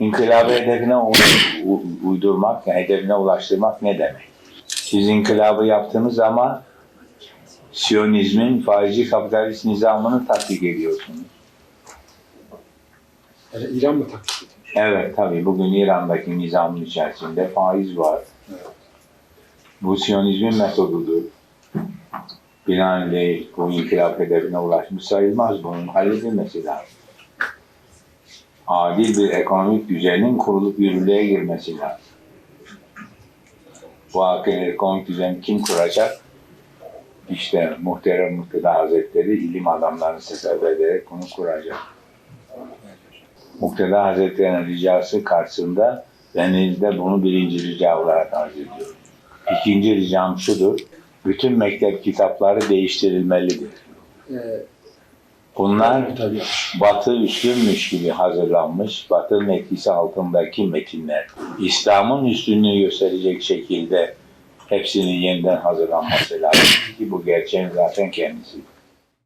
İnkılabı hedefine uydurmak, yani hedefine ulaştırmak ne demek? Siz inkılabı yaptığınız zaman Siyonizmin faizci kapitalist nizamını tatbik ediyorsunuz. Yani İran mı taklit ediyor? Evet tabii bugün İran'daki nizamın içerisinde faiz var. Bu Siyonizmin metodudur. Binaenaleyh bu inkılap hedefine ulaşmış sayılmaz. Bunun halledilmesi lazım. Adil bir ekonomik düzenin kurulup yürürlüğe girmesi lazım. Bu akıl ekonomik düzeni kim kuracak? İşte muhterem Muhteda Hazretleri ilim adamlarını seferber ederek bunu kuracak. Mukteda Hazretleri'nin ricası karşısında ben de bunu birinci rica olarak arz ediyorum. İkinci ricam şudur. Bütün mektep kitapları değiştirilmelidir. Ee, Bunlar tabii. Batı üstünmüş gibi hazırlanmış, Batı'nın etkisi altındaki metinler. İslam'ın üstünlüğü gösterecek şekilde hepsinin yeniden hazırlanması lazım ki bu gerçeğin zaten kendisi.